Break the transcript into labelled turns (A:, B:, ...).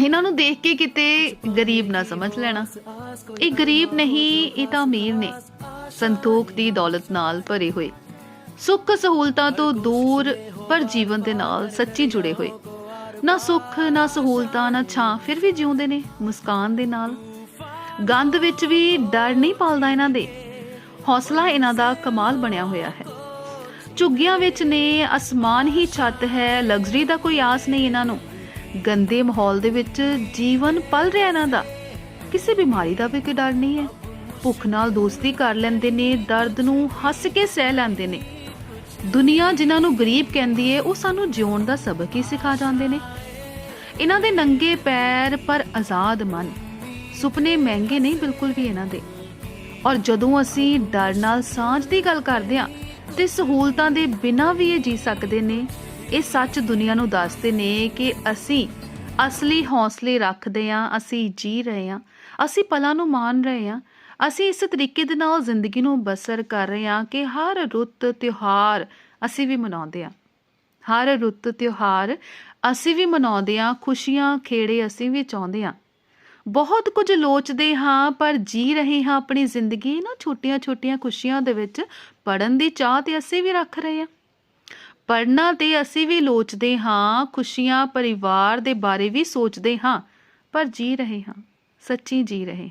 A: ਇਹਨਾਂ ਨੂੰ ਦੇਖ ਕੇ ਕਿਤੇ ਗਰੀਬ ਨਾ ਸਮਝ ਲੈਣਾ। ਇਹ ਗਰੀਬ ਨਹੀਂ, ਇਹ ਤਾਂ ਅਮੀਰ ਨੇ। ਸੰਤੋਖ ਦੀ ਦੌਲਤ ਨਾਲ ਭਰੇ ਹੋਏ। ਸੁੱਖ ਸਹੂਲਤਾਂ ਤੋਂ ਦੂਰ, ਪਰ ਜੀਵਨ ਦੇ ਨਾਲ ਸੱਚੀ ਜੁੜੇ ਹੋਏ। ਨਾ ਸੁੱਖ, ਨਾ ਸਹੂਲਤਾਂ, ਨਾ ਛਾਂ, ਫਿਰ ਵੀ ਜਿਉਂਦੇ ਨੇ, ਮੁਸਕਾਨ ਦੇ ਨਾਲ। ਗੰਦ ਵਿੱਚ ਵੀ ਡਰ ਨਹੀਂ ਪਾਲਦਾ ਇਹਨਾਂ ਦੇ। ਹੌਸਲਾ ਇਹਨਾਂ ਦਾ ਕਮਾਲ ਬਣਿਆ ਹੋਇਆ ਹੈ। ਝੁੱਗੀਆਂ ਵਿੱਚ ਨੇ, ਅਸਮਾਨ ਹੀ ਛੱਤ ਹੈ, ਲਗਜ਼ਰੀ ਦਾ ਕੋਈ ਆਸ ਨਹੀਂ ਇਹਨਾਂ ਨੂੰ। ਗੰਦੇ ਮਾਹੌਲ ਦੇ ਵਿੱਚ ਜੀਵਨ ਪਲ ਰਿਹਾ ਇਹਨਾਂ ਦਾ। ਕਿਸੇ ਬਿਮਾਰੀ ਦਾ ਵੀ ਕੋਈ ਡਰ ਨਹੀਂ ਹੈ। ਭੁੱਖ ਨਾਲ ਦੋਸਤੀ ਕਰ ਲੈਂਦੇ ਨੇ, ਦਰਦ ਨੂੰ ਹੱਸ ਕੇ ਸਹਿ ਲੈਂਦੇ ਨੇ। ਦੁਨੀਆ ਜਿਨ੍ਹਾਂ ਨੂੰ ਗਰੀਬ ਕਹਿੰਦੀ ਹੈ ਉਹ ਸਾਨੂੰ ਜਿਉਣ ਦਾ ਸਬਕ ਹੀ ਸਿਖਾ ਜਾਂਦੇ ਨੇ। ਇਹਨਾਂ ਦੇ ਨੰਗੇ ਪੈਰ ਪਰ ਆਜ਼ਾਦ ਮਨ। ਸੁਪਨੇ ਮਹਿੰਗੇ ਨਹੀਂ ਬਿਲਕੁਲ ਵੀ ਇਹਨਾਂ ਦੇ। ਔਰ ਜਦੋਂ ਅਸੀਂ ਡਰ ਨਾਲ ਸਾਂਝ ਦੀ ਗੱਲ ਕਰਦੇ ਹਾਂ, ਤੇ ਸਹੂਲਤਾਂ ਦੇ ਬਿਨਾਂ ਵੀ ਇਹ ਜੀ ਸਕਦੇ ਨੇ ਇਹ ਸੱਚ ਦੁਨੀਆ ਨੂੰ ਦੱਸਦੇ ਨੇ ਕਿ ਅਸੀਂ ਅਸਲੀ ਹੌਸਲੇ ਰੱਖਦੇ ਹਾਂ, ਅਸੀਂ ਜੀ ਰਹੇ ਹਾਂ, ਅਸੀਂ ਪਲਾਂ ਨੂੰ ਮਾਣ ਰਹੇ ਹਾਂ, ਅਸੀਂ ਇਸ ਤਰੀਕੇ ਦੇ ਨਾਲ ਜ਼ਿੰਦਗੀ ਨੂੰ ਬਸਰ ਕਰ ਰਹੇ ਹਾਂ ਕਿ ਹਰ ਰੁੱਤ ਤਿਉਹਾਰ ਅਸੀਂ ਵੀ ਮਨਾਉਂਦੇ ਹਾਂ। ਹਰ ਰੁੱਤ ਤਿਉਹਾਰ ਅਸੀਂ ਵੀ ਮਨਾਉਂਦੇ ਹਾਂ, ਖੁਸ਼ੀਆਂ, ਖੇੜੇ ਅਸੀਂ ਵੀ ਚਾਹੁੰਦੇ ਹਾਂ। ਬਹੁਤ ਕੁਝ ਲੋਚਦੇ ਹਾਂ, ਪਰ ਜੀ ਰਹੇ ਹਾਂ ਆਪਣੀ ਜ਼ਿੰਦਗੀ, ਨਾ ਛੋਟੀਆਂ-ਛੋਟੀਆਂ ਖੁਸ਼ੀਆਂ ਦੇ ਵਿੱਚ ਪੜਨ ਦੀ ਚਾਹ ਤੇ ਅਸੀਂ ਵੀ ਰੱਖ ਰਹੇ ਹਾਂ। ਪੜਨਾ ਤੇ ਅਸੀਂ ਵੀ ਲੋਚਦੇ ਹਾਂ, ਖੁਸ਼ੀਆਂ ਪਰਿਵਾਰ ਦੇ ਬਾਰੇ ਵੀ ਸੋਚਦੇ ਹਾਂ, ਪਰ ਜੀ ਰਹੇ ਹਾਂ, ਸੱਚੀ ਜੀ ਰਹੇ